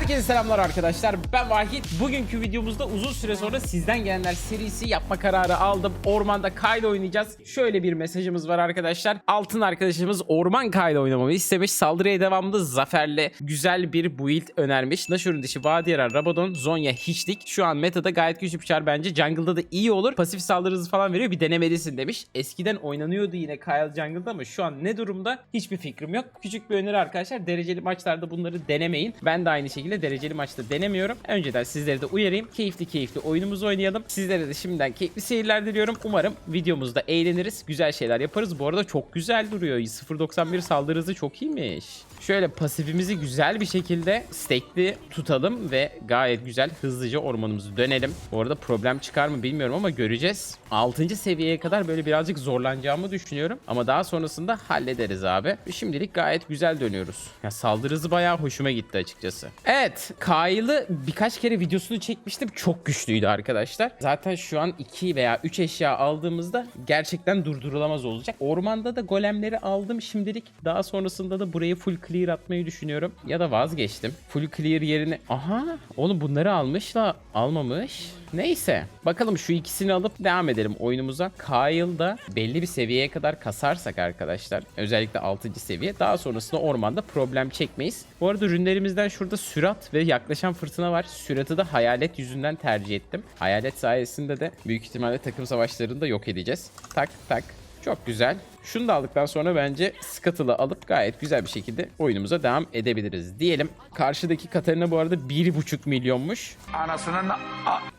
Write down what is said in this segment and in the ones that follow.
Herkese selamlar arkadaşlar. Ben Vahit. Bugünkü videomuzda uzun süre sonra sizden gelenler serisi yapma kararı aldım. Ormanda Kyle oynayacağız. Şöyle bir mesajımız var arkadaşlar. Altın arkadaşımız Orman Kyle oynamamı istemiş. Saldırıya devamında Zafer'le güzel bir build önermiş. Nashor'un dişi Vadiyara, Rabadon, Zonya, Hiçlik. Şu an metada gayet güçlü bir çar bence. Jungle'da da iyi olur. Pasif saldırı falan veriyor. Bir denemelisin demiş. Eskiden oynanıyordu yine Kyle Jungle'da ama şu an ne durumda hiçbir fikrim yok. Küçük bir öneri arkadaşlar. Dereceli maçlarda bunları denemeyin. Ben de aynı şekilde dereceli maçta denemiyorum. Önceden sizleri de uyarayım. Keyifli keyifli oyunumuzu oynayalım. Sizlere de şimdiden keyifli seyirler diliyorum. Umarım videomuzda eğleniriz. Güzel şeyler yaparız. Bu arada çok güzel duruyor. 0.91 saldırı hızı çok iyiymiş. Şöyle pasifimizi güzel bir şekilde stekli tutalım ve gayet güzel hızlıca ormanımızı dönelim. Bu arada problem çıkar mı bilmiyorum ama göreceğiz. 6. seviyeye kadar böyle birazcık zorlanacağımı düşünüyorum. Ama daha sonrasında hallederiz abi. Şimdilik gayet güzel dönüyoruz. Ya saldırı hızı bayağı hoşuma gitti açıkçası. Evet, Kyle'ı birkaç kere videosunu çekmiştim. Çok güçlüydü arkadaşlar. Zaten şu an 2 veya 3 eşya aldığımızda gerçekten durdurulamaz olacak. Ormanda da golemleri aldım şimdilik. Daha sonrasında da burayı full clear atmayı düşünüyorum. Ya da vazgeçtim. Full clear yerine... Aha! Oğlum bunları almış da almamış. Neyse. Bakalım şu ikisini alıp devam edelim oyunumuza. Kyle'da belli bir seviyeye kadar kasarsak arkadaşlar. Özellikle 6. seviye. Daha sonrasında ormanda problem çekmeyiz. Bu arada ürünlerimizden şurada sürat ve yaklaşan fırtına var. Süratı da hayalet yüzünden tercih ettim. Hayalet sayesinde de büyük ihtimalle takım savaşlarını da yok edeceğiz. Tak tak. Çok güzel. Şunu da aldıktan sonra bence Scuttle'ı alıp gayet güzel bir şekilde oyunumuza devam edebiliriz diyelim. Karşıdaki Katarina bu arada 1,5 milyonmuş. Anasının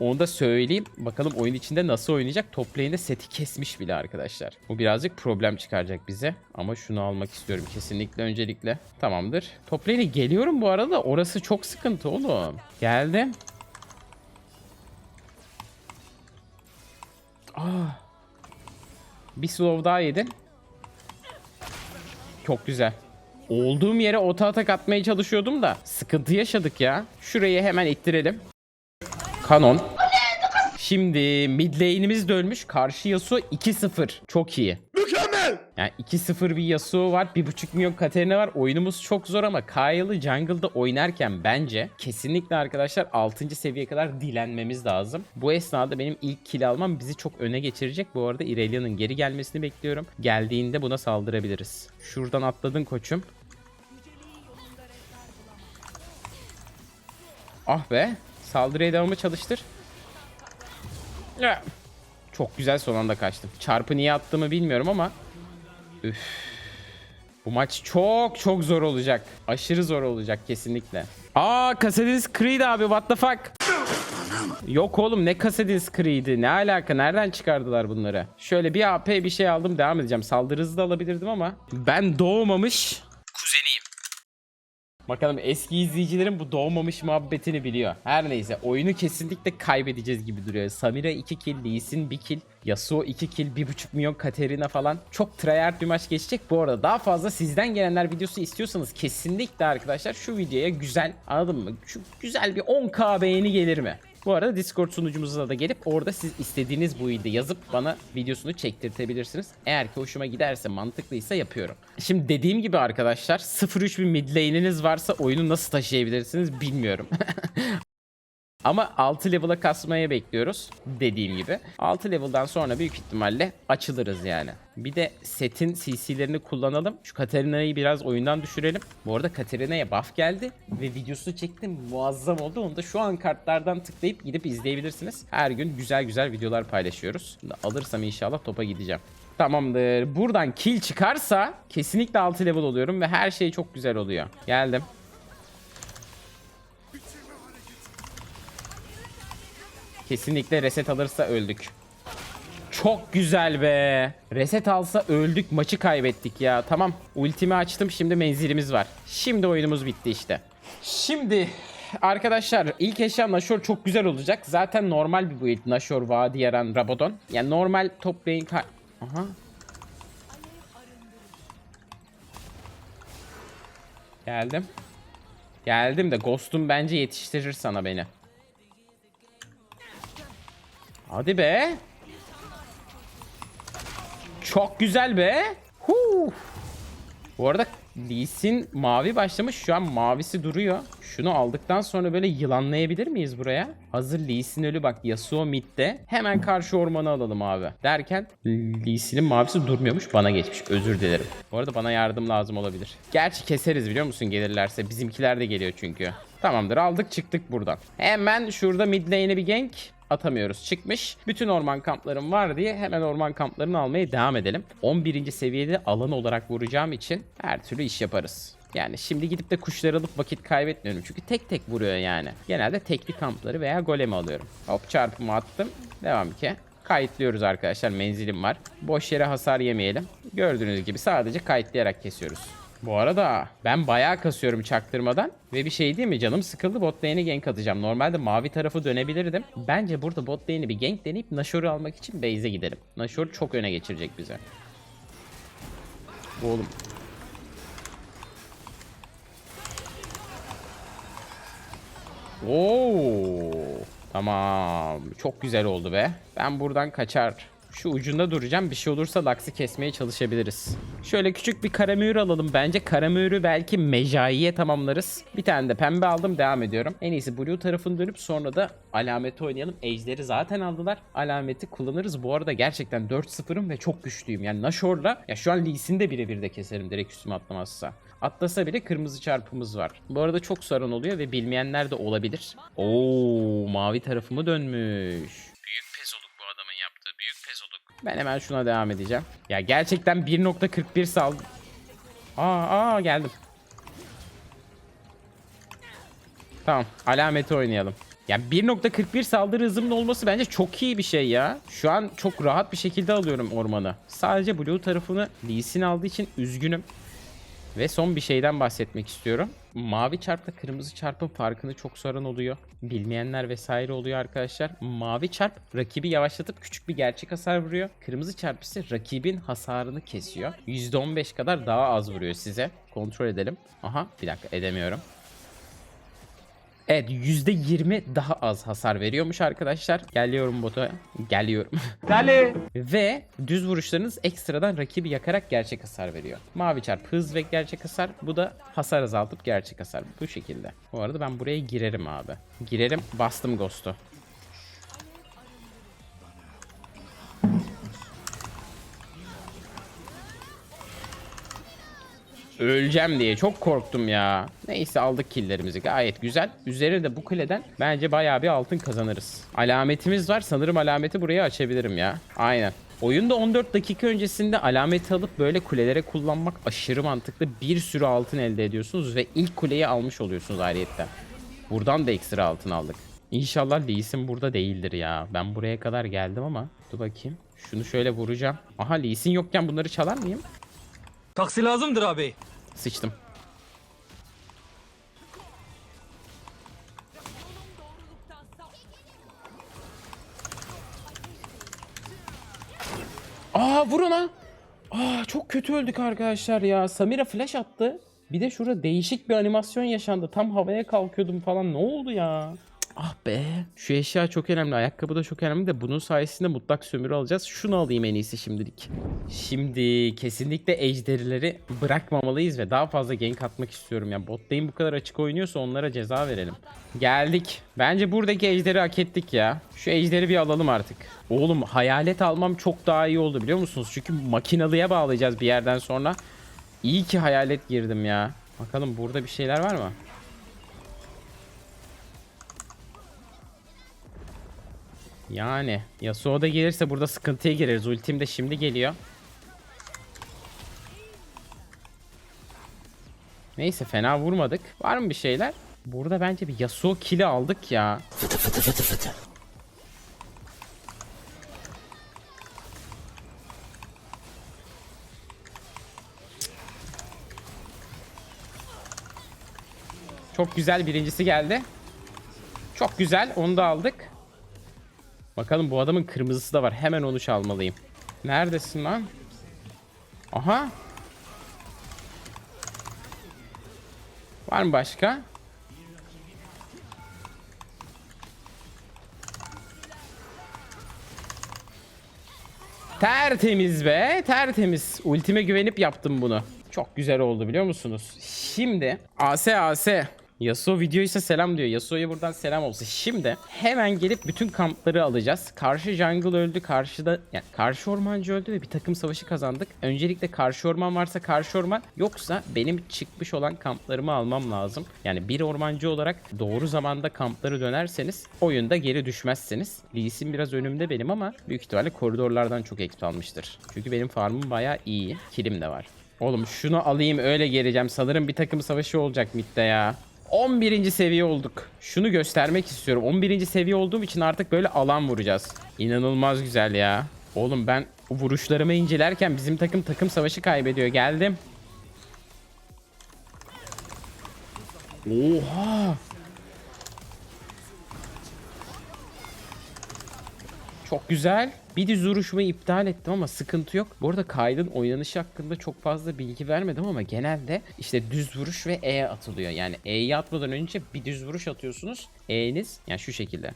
Onu da söyleyeyim. Bakalım oyun içinde nasıl oynayacak. Top lane'de seti kesmiş bile arkadaşlar. Bu birazcık problem çıkaracak bize. Ama şunu almak istiyorum kesinlikle öncelikle. Tamamdır. Top lane'e geliyorum bu arada. Orası çok sıkıntı oğlum. Geldim. Ah. Bir slow daha yedin. Çok güzel. Olduğum yere ota atak atmaya çalışıyordum da sıkıntı yaşadık ya. Şurayı hemen ittirelim. Kanon. Şimdi mid lane'imiz dönmüş. Karşı Yasuo 2-0. Çok iyi. Mükemmel. Yani 2-0 bir Yasuo var. 1.5 milyon Katarina var. Oyunumuz çok zor ama Kyle'ı jungle'da oynarken bence kesinlikle arkadaşlar 6. seviyeye kadar dilenmemiz lazım. Bu esnada benim ilk kill almam bizi çok öne geçirecek. Bu arada Irelia'nın geri gelmesini bekliyorum. Geldiğinde buna saldırabiliriz. Şuradan atladın koçum. Ah be. Saldırıya devamı çalıştır. Ya. Çok güzel son anda kaçtım. Çarpı niye attığımı bilmiyorum ama. Üf. Bu maç çok çok zor olacak. Aşırı zor olacak kesinlikle. Aa Cassadins Creed abi what the fuck? Yok oğlum ne Cassadins Creed'i ne alaka nereden çıkardılar bunları? Şöyle bir AP bir şey aldım devam edeceğim. Saldırı hızı da alabilirdim ama. Ben doğmamış. Bakalım eski izleyicilerin bu doğmamış muhabbetini biliyor. Her neyse oyunu kesinlikle kaybedeceğiz gibi duruyor. Samira 2 kill, Lee Sin 1 kill, Yasuo 2 kill, 1.5 milyon Katerina falan. Çok tryhard bir maç geçecek. Bu arada daha fazla sizden gelenler videosu istiyorsanız kesinlikle arkadaşlar şu videoya güzel anladın mı? Şu güzel bir 10k beğeni gelir mi? Bu arada Discord sunucumuza da gelip orada siz istediğiniz bu ilde yazıp bana videosunu çektirtebilirsiniz. Eğer ki hoşuma giderse mantıklıysa yapıyorum. Şimdi dediğim gibi arkadaşlar 0-3 bir mid lane'iniz varsa oyunu nasıl taşıyabilirsiniz bilmiyorum. Ama 6 level'a kasmaya bekliyoruz dediğim gibi. 6 level'dan sonra büyük ihtimalle açılırız yani. Bir de setin CC'lerini kullanalım. Şu Katarina'yı biraz oyundan düşürelim. Bu arada Katarina'ya buff geldi ve videosunu çektim. Muazzam oldu. Onu da şu an kartlardan tıklayıp gidip izleyebilirsiniz. Her gün güzel güzel videolar paylaşıyoruz. Alırsam inşallah topa gideceğim. Tamamdır. Buradan kill çıkarsa kesinlikle 6 level oluyorum ve her şey çok güzel oluyor. Geldim. Kesinlikle reset alırsa öldük. Çok güzel be. Reset alsa öldük maçı kaybettik ya. Tamam ultimi açtım şimdi menzilimiz var. Şimdi oyunumuz bitti işte. Şimdi arkadaşlar ilk eşya Nashor çok güzel olacak. Zaten normal bir build Nashor, Vadiyaran, Rabadon. Yani normal top lane Aha. Geldim. Geldim de Ghost'um bence yetiştirir sana beni. Hadi be. Çok güzel be. Huu. Bu arada Lee Sin mavi başlamış. Şu an mavisi duruyor. Şunu aldıktan sonra böyle yılanlayabilir miyiz buraya? Hazır Lee Sin ölü bak Yasuo midde. Hemen karşı ormanı alalım abi. Derken Lee Sin'in mavisi durmuyormuş bana geçmiş. Özür dilerim. Bu arada bana yardım lazım olabilir. Gerçi keseriz biliyor musun gelirlerse. Bizimkiler de geliyor çünkü. Tamamdır aldık çıktık buradan. Hemen şurada mid lane'e bir gank atamıyoruz. Çıkmış. Bütün orman kamplarım var diye hemen orman kamplarını almaya devam edelim. 11. seviyede alan olarak vuracağım için her türlü iş yaparız. Yani şimdi gidip de kuşları alıp vakit kaybetmiyorum. Çünkü tek tek vuruyor yani. Genelde tekli kampları veya golemi alıyorum. Hop çarpımı attım. Devam ki. Kayıtlıyoruz arkadaşlar. Menzilim var. Boş yere hasar yemeyelim. Gördüğünüz gibi sadece kayıtlayarak kesiyoruz. Bu arada ben bayağı kasıyorum çaktırmadan. Ve bir şey değil mi canım sıkıldı bot lane'e gank atacağım. Normalde mavi tarafı dönebilirdim. Bence burada bot lane'e bir gank deneyip Nashor'u almak için base'e gidelim. Nashor çok öne geçirecek bize. Oğlum. Oo. Tamam. Çok güzel oldu be. Ben buradan kaçar. Şu ucunda duracağım. Bir şey olursa Lux'ı kesmeye çalışabiliriz. Şöyle küçük bir kara mühür alalım. Bence kara mühürü belki mecaiye tamamlarız. Bir tane de pembe aldım. Devam ediyorum. En iyisi blue tarafını dönüp sonra da alameti oynayalım. Ejder'i zaten aldılar. Alameti kullanırız. Bu arada gerçekten 4-0'ım ve çok güçlüyüm. Yani Nashor'la ya şu an Lee Sin'i de birebir de keserim direkt üstüme atlamazsa. Atlasa bile kırmızı çarpımız var. Bu arada çok sorun oluyor ve bilmeyenler de olabilir. Oo, mavi tarafımı dönmüş. Adamın yaptığı. Büyük pezoluk. Ben hemen şuna devam edeceğim. Ya gerçekten 1.41 sal... Aa, aa geldim. Tamam. Alameti oynayalım. Ya 1.41 saldırı hızımın olması bence çok iyi bir şey ya. Şu an çok rahat bir şekilde alıyorum ormanı. Sadece blue tarafını Lee Sin aldığı için üzgünüm. Ve son bir şeyden bahsetmek istiyorum. Mavi çarpla kırmızı çarpın farkını çok soran oluyor. Bilmeyenler vesaire oluyor arkadaşlar. Mavi çarp rakibi yavaşlatıp küçük bir gerçek hasar vuruyor. Kırmızı çarp ise rakibin hasarını kesiyor. %15 kadar daha az vuruyor size. Kontrol edelim. Aha bir dakika edemiyorum. Evet %20 daha az hasar veriyormuş arkadaşlar. Geliyorum bota. Geliyorum. Dale. Ve düz vuruşlarınız ekstradan rakibi yakarak gerçek hasar veriyor. Mavi çarp hız ve gerçek hasar. Bu da hasar azaltıp gerçek hasar. Bu şekilde. Bu arada ben buraya girerim abi. Girerim bastım Ghost'u. Öleceğim diye çok korktum ya. Neyse aldık killlerimizi gayet güzel. Üzerine de bu kuleden bence bayağı bir altın kazanırız. Alametimiz var sanırım alameti buraya açabilirim ya. Aynen. Oyunda 14 dakika öncesinde alameti alıp böyle kulelere kullanmak aşırı mantıklı. Bir sürü altın elde ediyorsunuz ve ilk kuleyi almış oluyorsunuz ayrıyetten. Buradan da ekstra altın aldık. İnşallah Lee Sin burada değildir ya. Ben buraya kadar geldim ama. Dur bakayım. Şunu şöyle vuracağım. Aha Lee Sin yokken bunları çalar mıyım? Taksi lazımdır abi. Sıçtım. Aa vur ona. Aa çok kötü öldük arkadaşlar ya. Samira flash attı. Bir de şurada değişik bir animasyon yaşandı. Tam havaya kalkıyordum falan. Ne oldu ya? Ah be. Şu eşya çok önemli. Ayakkabı da çok önemli de bunun sayesinde mutlak sömürü alacağız. Şunu alayım en iyisi şimdilik. Şimdi kesinlikle ejderileri bırakmamalıyız ve daha fazla gank atmak istiyorum. Yani bot lane bu kadar açık oynuyorsa onlara ceza verelim. Geldik. Bence buradaki ejderi hak ettik ya. Şu ejderi bir alalım artık. Oğlum hayalet almam çok daha iyi oldu biliyor musunuz? Çünkü makinalıya bağlayacağız bir yerden sonra. İyi ki hayalet girdim ya. Bakalım burada bir şeyler var mı? Yani Yasuo da gelirse burada sıkıntıya gireriz. Ultim de şimdi geliyor. Neyse fena vurmadık. Var mı bir şeyler? Burada bence bir Yasuo kill'i aldık ya. Çok güzel birincisi geldi. Çok güzel onu da aldık. Bakalım bu adamın kırmızısı da var. Hemen onu çalmalıyım. Neredesin lan? Aha. Var mı başka? Tertemiz be. Tertemiz. Ultime güvenip yaptım bunu. Çok güzel oldu biliyor musunuz? Şimdi AS AS. Yasuo videoysa selam diyor. Yasuo'ya buradan selam olsun. Şimdi hemen gelip bütün kampları alacağız. Karşı jungle öldü. Karşıda yani karşı ormancı öldü ve bir takım savaşı kazandık. Öncelikle karşı orman varsa karşı orman yoksa benim çıkmış olan kamplarımı almam lazım. Yani bir ormancı olarak doğru zamanda kampları dönerseniz oyunda geri düşmezsiniz. Lee Sin biraz önümde benim ama büyük ihtimalle koridorlardan çok exp almıştır. Çünkü benim farmım bayağı iyi. Kilim de var. Oğlum şunu alayım öyle geleceğim. Sanırım bir takım savaşı olacak midde ya. 11. seviye olduk. Şunu göstermek istiyorum. 11. seviye olduğum için artık böyle alan vuracağız. İnanılmaz güzel ya. Oğlum ben vuruşlarımı incelerken bizim takım takım savaşı kaybediyor. Geldim. Oha. Çok güzel. Bir düz vuruşumu iptal ettim ama sıkıntı yok. Bu arada kaydın oynanışı hakkında çok fazla bilgi vermedim ama genelde işte düz vuruş ve E atılıyor. Yani E'yi atmadan önce bir düz vuruş atıyorsunuz. E'niz yani şu şekilde.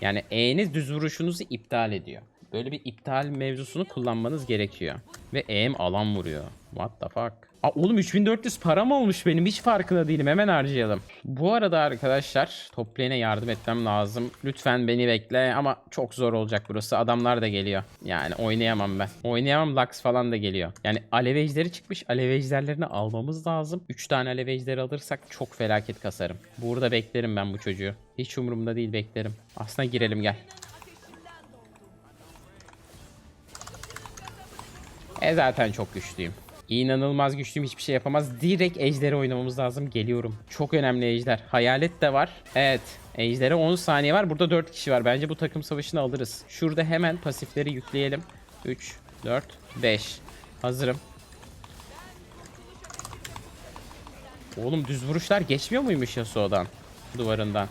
Yani E'niz düz vuruşunuzu iptal ediyor. Böyle bir iptal mevzusunu kullanmanız gerekiyor. Ve E'm alan vuruyor. What the fuck? Aa, oğlum 3400 param olmuş benim. Hiç farkında değilim. Hemen harcayalım. Bu arada arkadaşlar top lane'e yardım etmem lazım. Lütfen beni bekle ama çok zor olacak burası. Adamlar da geliyor. Yani oynayamam ben. Oynayamam. Lux falan da geliyor. Yani alev ejderi çıkmış. Alev ejderlerini almamız lazım. 3 tane alev ejderi alırsak çok felaket kasarım. Burada beklerim ben bu çocuğu. Hiç umurumda değil beklerim. Aslında girelim gel. E zaten çok güçlüyüm. İnanılmaz güçlüyüm hiçbir şey yapamaz. Direkt ejderi oynamamız lazım. Geliyorum. Çok önemli ejder. Hayalet de var. Evet. Ejdere 10 saniye var. Burada 4 kişi var. Bence bu takım savaşını alırız. Şurada hemen pasifleri yükleyelim. 3, 4, 5. Hazırım. Oğlum düz vuruşlar geçmiyor muymuş Yasuo'dan? Duvarından.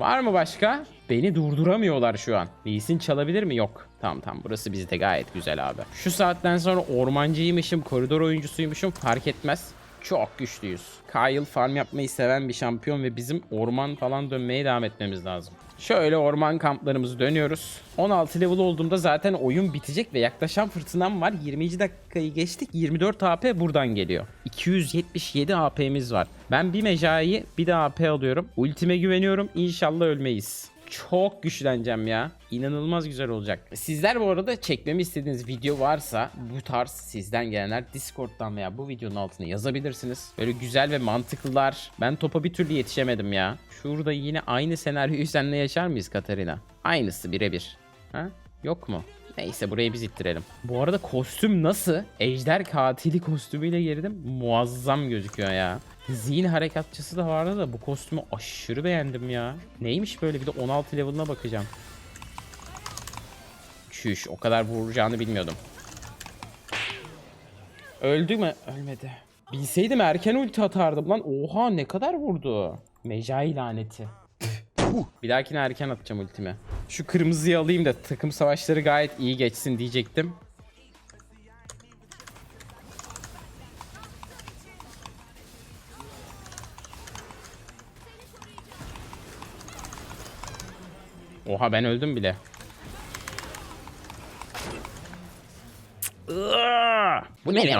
Var mı başka? Beni durduramıyorlar şu an. Lee Sin çalabilir mi? Yok. Tamam tamam burası bizde gayet güzel abi. Şu saatten sonra ormancıymışım, koridor oyuncusuymuşum fark etmez. Çok güçlüyüz. Kyle farm yapmayı seven bir şampiyon ve bizim orman falan dönmeye devam etmemiz lazım. Şöyle orman kamplarımızı dönüyoruz. 16 level olduğumda zaten oyun bitecek ve yaklaşan fırtınam var. 20. dakikayı geçtik. 24 AP buradan geliyor. 277 AP'miz var. Ben bir mecayı bir de AP alıyorum. Ultime güveniyorum. İnşallah ölmeyiz. Çok güçleneceğim ya. İnanılmaz güzel olacak. Sizler bu arada çekmemi istediğiniz video varsa bu tarz sizden gelenler Discord'dan veya bu videonun altına yazabilirsiniz. Böyle güzel ve mantıklılar. Ben topa bir türlü yetişemedim ya. Şurada yine aynı senaryoyu seninle yaşar mıyız Katarina? Aynısı birebir. Ha? Yok mu? Neyse burayı biz ittirelim. Bu arada kostüm nasıl? Ejder katili kostümüyle girdim. Muazzam gözüküyor ya. Zihin harekatçısı da vardı da bu kostümü aşırı beğendim ya. Neymiş böyle bir de 16 level'ına bakacağım. Çüş o kadar vuracağını bilmiyordum. Öldü mü? Ölmedi. Bilseydim erken ulti atardım lan. Oha ne kadar vurdu. Mecai laneti. Bir dahakine erken atacağım ultimi. Şu kırmızıyı alayım da takım savaşları gayet iyi geçsin diyecektim. Oha ben öldüm bile. Bu ne?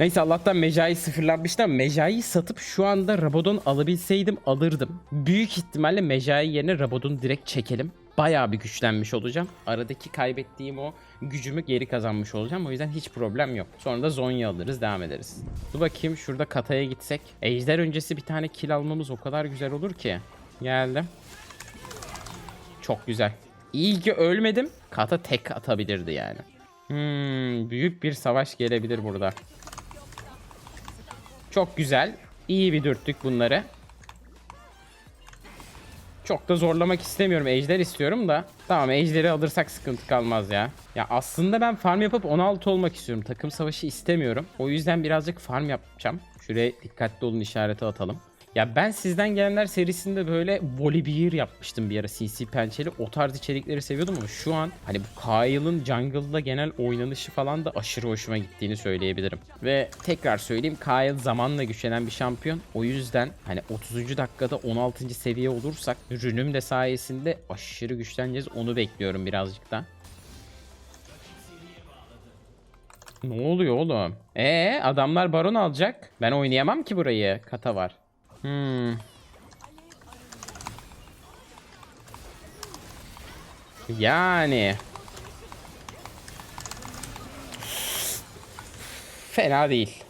Neyse Allah'tan Mecai sıfırlanmıştı ama Mecai'yi satıp şu anda Rabadon alabilseydim alırdım. Büyük ihtimalle Mecai yerine Rabadon'u direkt çekelim. Bayağı bir güçlenmiş olacağım. Aradaki kaybettiğim o gücümü geri kazanmış olacağım. O yüzden hiç problem yok. Sonra da Zonya alırız devam ederiz. Dur bakayım şurada Kata'ya gitsek. Ejder öncesi bir tane kill almamız o kadar güzel olur ki. Geldim. Çok güzel. İyi ki ölmedim. Kata tek atabilirdi yani. Hmm, büyük bir savaş gelebilir burada. Çok güzel. İyi bir dürttük bunları. Çok da zorlamak istemiyorum. Ejder istiyorum da. Tamam ejderi alırsak sıkıntı kalmaz ya. Ya aslında ben farm yapıp 16 olmak istiyorum. Takım savaşı istemiyorum. O yüzden birazcık farm yapacağım. Şuraya dikkatli olun işareti atalım. Ya ben sizden gelenler serisinde böyle Volibear yapmıştım bir ara CC pençeli. O tarz içerikleri seviyordum ama şu an hani bu Kyle'ın jungle'da genel oynanışı falan da aşırı hoşuma gittiğini söyleyebilirim. Ve tekrar söyleyeyim Kyle zamanla güçlenen bir şampiyon. O yüzden hani 30. dakikada 16. seviye olursak rünüm de sayesinde aşırı güçleneceğiz. Onu bekliyorum birazcık da. Ne oluyor oğlum? Ee adamlar baron alacak. Ben oynayamam ki burayı. Kata var. Hmm. Yani. Fena değil.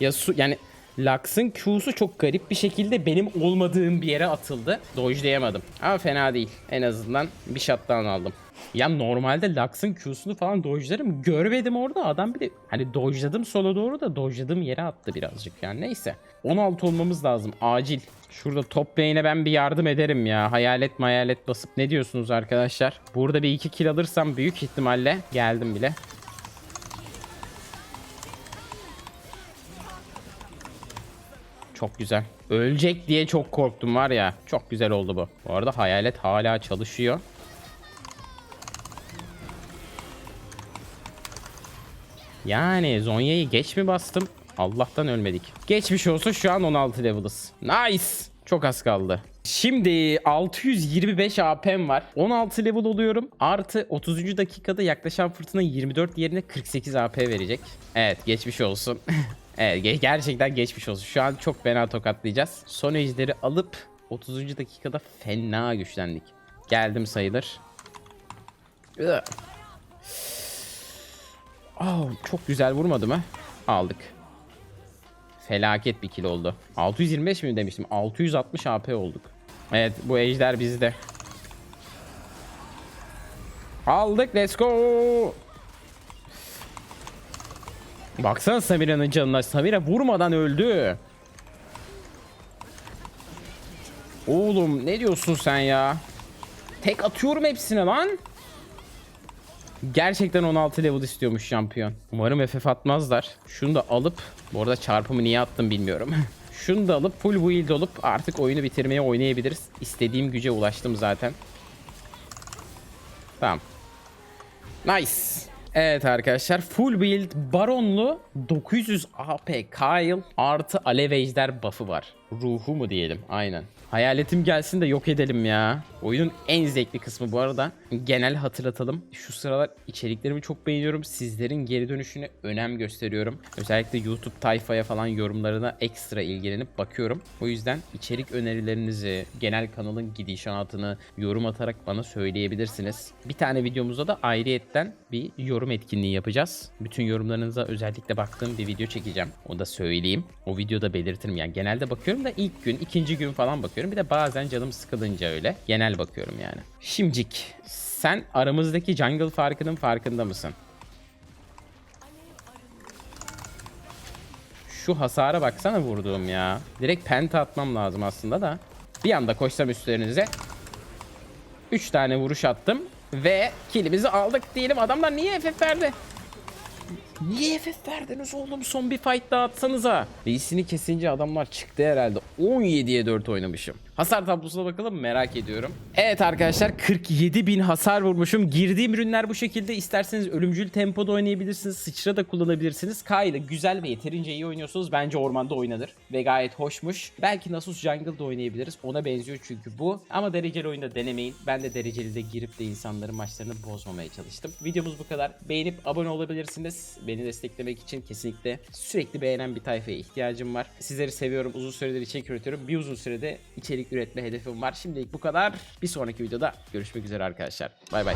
Ya su yani Lux'ın Q'su çok garip bir şekilde benim olmadığım bir yere atıldı. Dojlayamadım. Ama fena değil. En azından bir shutdown aldım. Ya normalde Lux'ın Q'sunu falan dojlarım. Görmedim orada adam bir de hani dojladım sola doğru da dojladığım yere attı birazcık yani neyse. 16 olmamız lazım acil. Şurada top lane'e ben bir yardım ederim ya. Hayalet mayalet basıp ne diyorsunuz arkadaşlar? Burada bir iki kill alırsam büyük ihtimalle geldim bile. Çok güzel. Ölecek diye çok korktum var ya. Çok güzel oldu bu. Bu arada hayalet hala çalışıyor. Yani Zonya'yı geç mi bastım? Allah'tan ölmedik. Geçmiş olsun şu an 16 level'ız. Nice. Çok az kaldı. Şimdi 625 AP'm var. 16 level oluyorum. Artı 30. dakikada yaklaşan fırtına 24 yerine 48 AP verecek. Evet geçmiş olsun. evet ge- gerçekten geçmiş olsun. Şu an çok fena tokatlayacağız. Son ejderi alıp 30. dakikada fena güçlendik. Geldim sayılır. Oh, çok güzel vurmadı mı? Aldık. Felaket bir kill oldu. 625 mi demiştim? 660 AP olduk. Evet bu ejder bizde. Aldık let's go. Baksana Samira'nın canına. Samira vurmadan öldü. Oğlum ne diyorsun sen ya? Tek atıyorum hepsine lan. Gerçekten 16 level istiyormuş şampiyon. Umarım FF atmazlar. Şunu da alıp, bu arada çarpımı niye attım bilmiyorum. Şunu da alıp full build olup artık oyunu bitirmeye oynayabiliriz. İstediğim güce ulaştım zaten. Tamam. Nice. Evet arkadaşlar full build baronlu 900 AP Kyle artı alev ejder buff'ı var. Ruhu mu diyelim aynen. Hayaletim gelsin de yok edelim ya. Oyunun en zevkli kısmı bu arada. Genel hatırlatalım. Şu sıralar içeriklerimi çok beğeniyorum. Sizlerin geri dönüşüne önem gösteriyorum. Özellikle YouTube tayfaya falan yorumlarına ekstra ilgilenip bakıyorum. O yüzden içerik önerilerinizi, genel kanalın gidişatını yorum atarak bana söyleyebilirsiniz. Bir tane videomuzda da ayrıyetten bir yorum etkinliği yapacağız. Bütün yorumlarınıza özellikle baktığım bir video çekeceğim. O da söyleyeyim. O videoda belirtirim yani. Genelde bakıyorum da ilk gün, ikinci gün falan bakıyorum. Bir de bazen canım sıkılınca öyle. Genel bakıyorum yani. Şimcik, sen aramızdaki jungle farkının farkında mısın? Şu hasara baksana vurduğum ya. Direkt penta atmam lazım aslında da. Bir anda koşsam üstlerinize. 3 tane vuruş attım. Ve killimizi aldık diyelim. Adamlar niye FF verdi? Niye FF verdiniz oğlum? Son bir fight daha atsanıza. Lee'sini kesince adamlar çıktı herhalde. 17'ye 4 oynamışım. Hasar tablosuna bakalım merak ediyorum. Evet arkadaşlar 47 bin hasar vurmuşum. Girdiğim ürünler bu şekilde. İsterseniz ölümcül tempoda oynayabilirsiniz. Sıçra da kullanabilirsiniz. Kyle güzel ve yeterince iyi oynuyorsunuz. Bence ormanda oynanır. Ve gayet hoşmuş. Belki Nasus Jungle'da oynayabiliriz. Ona benziyor çünkü bu. Ama dereceli oyunda denemeyin. Ben de dereceli de girip de insanların maçlarını bozmamaya çalıştım. Videomuz bu kadar. Beğenip abone olabilirsiniz. Beni desteklemek için kesinlikle sürekli beğenen bir tayfaya ihtiyacım var. Sizleri seviyorum. Uzun süredir içerik üretiyorum. Bir uzun sürede içerik üretme hedefim var. Şimdilik bu kadar. Bir sonraki videoda görüşmek üzere arkadaşlar. Bay bay.